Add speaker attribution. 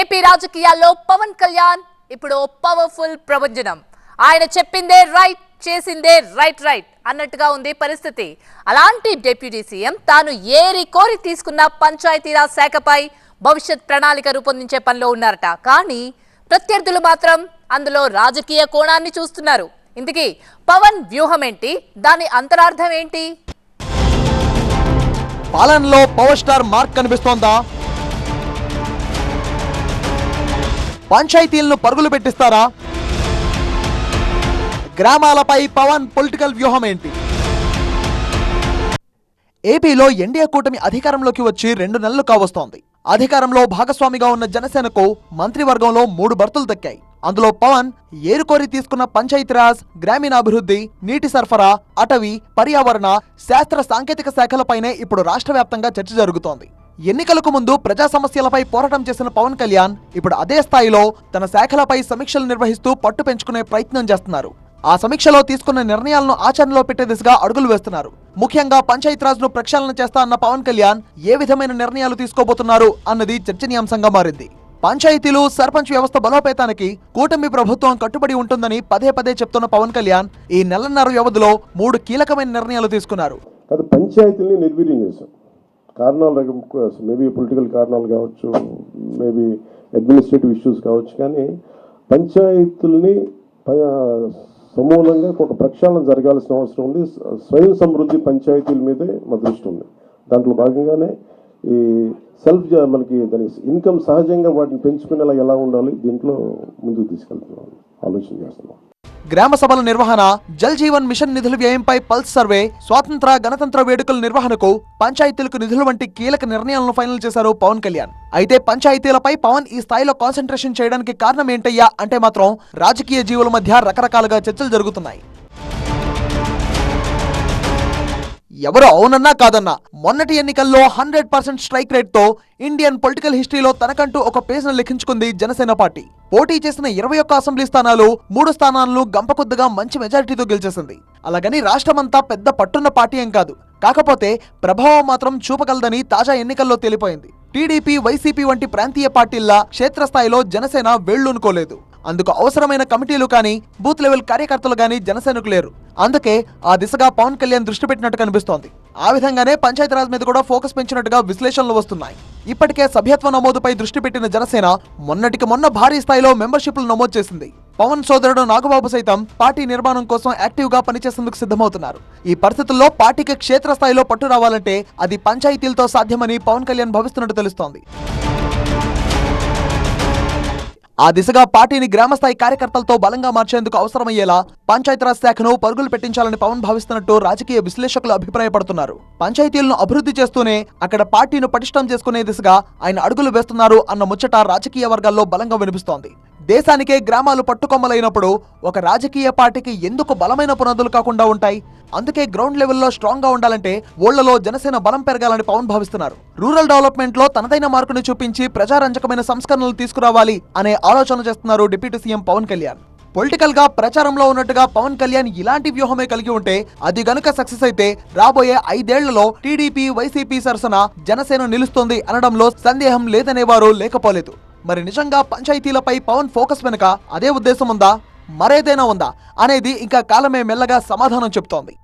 Speaker 1: AP రాజకీయాల్లో పవన్ కళ్యాణ్ ఇప్పుడు powerful ప్రభంజనం. ఆయన చెప్పిందే రైట్ చేసిందే రైట్ రైట్ అన్నట్టుగా ఉంది పరిస్థితి. అలాంటి డిప్యూటీ సీఎం తాను ఏరి కోరి తీసుకున్న పంచాయతీరాజ్ శాఖపై భవిష్యత్ ప్రణాళిక రూపొందించే పనిలో ఉన్నారట. కానీ ప్రత్యర్థులు మాత్రం అందులో రాజకీయ కోణాన్ని చూస్తున్నారు. ఇందుకీ పవన్ వ్యూహం ఏంటి? దాని అంతరార్థం ఏంటి?
Speaker 2: పాలనలో పవర్ స్టార్ మార్క్ కనిపిస్తోందా? పంచాయతీలను పరుగులు పెట్టిస్తారా? గ్రామాలపై పవన్ పొలిటికల్ వ్యూహం ఏంటి? ఏపీలో ఎన్డీఏ కూటమి అధికారంలోకి వచ్చి రెండు నెలలు కావస్తోంది. అధికారంలో భాగస్వామిగా ఉన్న జనసేనకు మంత్రివర్గంలో మూడు బర్తులు దక్కాయి. అందులో పవన్ ఏరుకోరి తీసుకున్న పంచాయతీరాజ్ గ్రామీణాభివృద్ధి నీటి సరఫరా అటవీ పర్యావరణ శాస్త్ర సాంకేతిక శాఖలపైనే ఇప్పుడు రాష్ట్ర వ్యాప్తంగా చర్చ జరుగుతోంది. ఎన్నికలకు ముందు ప్రజా సమస్యలపై పోరాటం చేసిన పవన్ కళ్యాణ్ ఇప్పుడు అదే స్థాయిలో తన శాఖలపై సమీక్షలు నిర్వహిస్తూ పట్టు పెంచుకునే ప్రయత్నం చేస్తున్నారు. ఆ సమీక్షలో తీసుకున్న నిర్ణయాలను ఆచరణలో పెట్టే దిశగా అడుగులు వేస్తున్నారు. ముఖ్యంగా పంచాయతీరాజ్ను ప్రక్షాళన చేస్తా అన్న పవన్ కళ్యాణ్ ఏ విధమైన నిర్ణయాలు తీసుకోబోతున్నారు అన్నది చర్చనీయాంశంగా మారింది. పంచాయతీలు సర్పంచ్ వ్యవస్థ బలోపేతానికి కూటమి ప్రభుత్వం కట్టుబడి ఉంటుందని పదే పదే చెప్తున్న పవన్ కళ్యాణ్ ఈ నెలన్నర వ్యవధిలో మూడు కీలకమైన నిర్ణయాలు తీసుకున్నారు.
Speaker 3: కాదు పంచాయతీల్ని నిర్వీర్యం చేశాం. కారణాలు మేబీ పొలిటికల్ కారణాలు కావచ్చు మేబీ అడ్మినిస్ట్రేటివ్ ఇష్యూస్ కావచ్చు కానీ పంచాయతీల్ని ప- సమూలంగా ఒక ప్రక్షాళన జరగాల్సిన అవసరం ఉంది. స్వయం సమృద్ధి పంచాయతీల మీదే మా దృష్టి ఉంది. దాంట్లో భాగంగానే ఈ సెల్ఫ్ మనకి దాని ఇన్కమ్ సహజంగా వాటిని పెంచుకునేలా ఎలా ఉండాలి దీంట్లో ముందుకు తీసుకెళ్తున్నాం. ఆలోచన చేస్తున్నాం.
Speaker 2: గ్రామ సభల నిర్వహణ జల్ జీవన్ మిషన్ నిధుల వ్యయంపై పల్స్ సర్వే స్వాతంత్ర గణతంత్ర వేడుకల నిర్వహణకు పంచాయతీలకు నిధులు వంటి కీలక నిర్ణయాలను ఫైనల్ చేశారు పవన్ కళ్యాణ్. అయితే పంచాయతీలపై పవన్ ఈ స్థాయిలో కాన్సన్ట్రేషన్ చేయడానికి కారణం ఏంటయ్యా అంటే మాత్రం రాజకీయ జీవుల మధ్య రకరకాలుగా చర్చలు జరుగుతున్నాయి. ఎవరు అవునన్నా కాదన్నా మొన్నటి ఎన్నికల్లో హండ్రెడ్ పర్సెంట్ స్ట్రైక్ రేట్తో ఇండియన్ పొలిటికల్ హిస్టరీలో తనకంటూ ఒక పేజ్ను లిఖించుకుంది జనసేన పార్టీ. పోటీ చేసిన ఇరవై ఒక్క అసెంబ్లీ స్థానాలు మూడు స్థానాలను గంపకొద్దుగా మంచి మెజారిటీతో గెలిచేసింది. అలాగని రాష్ట్రమంతా పెద్ద పట్టున్న పార్టీ ఏం కాదు. కాకపోతే ప్రభావం మాత్రం చూపగలదని తాజా ఎన్నికల్లో తేలిపోయింది. టీడీపీ వైసీపీ వంటి ప్రాంతీయ పార్టీల్లా క్షేత్రస్థాయిలో జనసేన వేళ్ళూనుకోలేదు అందుకు అవసరమైన కమిటీలు కానీ బూత్ లెవెల్ కార్యకర్తలు కానీ జనసేనకు లేరు. అందుకే ఆ దిశగా పవన్ కళ్యాణ్ దృష్టి పెట్టినట్టు కనిపిస్తోంది. ఆ విధంగానే పంచాయతీరాజ్ మీద కూడా ఫోకస్ పెంచినట్టుగా విశ్లేషణలు వస్తున్నాయి. ఇప్పటికే సభ్యత్వ నమోదుపై దృష్టి పెట్టిన జనసేన మొన్నటికి మొన్న భారీ స్థాయిలో మెంబర్షిప్లు నమోదు చేసింది. పవన్ సోదరుడు నాగబాబు సైతం పార్టీ నిర్మాణం కోసం యాక్టివ్గా పనిచేసేందుకు సిద్ధమవుతున్నారు. ఈ పరిస్థితుల్లో పార్టీకి క్షేత్రస్థాయిలో పట్టు రావాలంటే అది పంచాయతీలతో సాధ్యమని పవన్ కళ్యాణ్ భావిస్తున్నట్టు తెలుస్తోంది. ఆ దిశగా పార్టీని గ్రామస్థాయి కార్యకర్తలతో బలంగా మార్చేందుకు అవసరమయ్యేలా పంచాయతీరాజ్ శాఖను పరుగులు పెట్టించాలని పవన్ భావిస్తున్నట్టు రాజకీయ విశ్లేషకులు అభిప్రాయపడుతున్నారు. పంచాయతీలను అభివృద్ధి చేస్తూనే అక్కడ పార్టీని పటిష్టం చేసుకునే దిశగా ఆయన అడుగులు వేస్తున్నారు అన్న ముచ్చట రాజకీయ వర్గాల్లో బలంగా వినిపిస్తోంది. దేశానికే గ్రామాలు పట్టుకొమ్మలైనప్పుడు ఒక రాజకీయ పార్టీకి ఎందుకు బలమైన పునాదులు కాకుండా ఉంటాయి? అందుకే గ్రౌండ్ లెవెల్లో స్ట్రాంగ్గా ఉండాలంటే ఓళ్ళలో జనసేన బలం పెరగాలని పవన్ భావిస్తున్నారు. రూరల్ డెవలప్మెంట్లో తనదైన మార్కుని చూపించి ప్రజారంజకమైన సంస్కరణలు తీసుకురావాలి అనే ఆలోచన చేస్తున్నారు డిప్యూటీ సీఎం పవన్ కళ్యాణ్. పొలిటికల్గా ప్రచారంలో ఉన్నట్టుగా పవన్ కళ్యాణ్ ఇలాంటి వ్యూహమే కలిగి ఉంటే అది గనుక సక్సెస్ అయితే రాబోయే ఐదేళ్ళలో టీడీపీ వైసీపీ సరసన జనసేన నిలుస్తుంది అనడంలో సందేహం లేదనేవారు లేకపోలేదు. మరి నిజంగా పంచాయతీలపై పవన్ ఫోకస్ వెనుక అదే ఉద్దేశం ఉందా? మరేదైనా ఉందా? అనేది ఇంకా కాలమే మెల్లగా సమాధానం చెప్తోంది.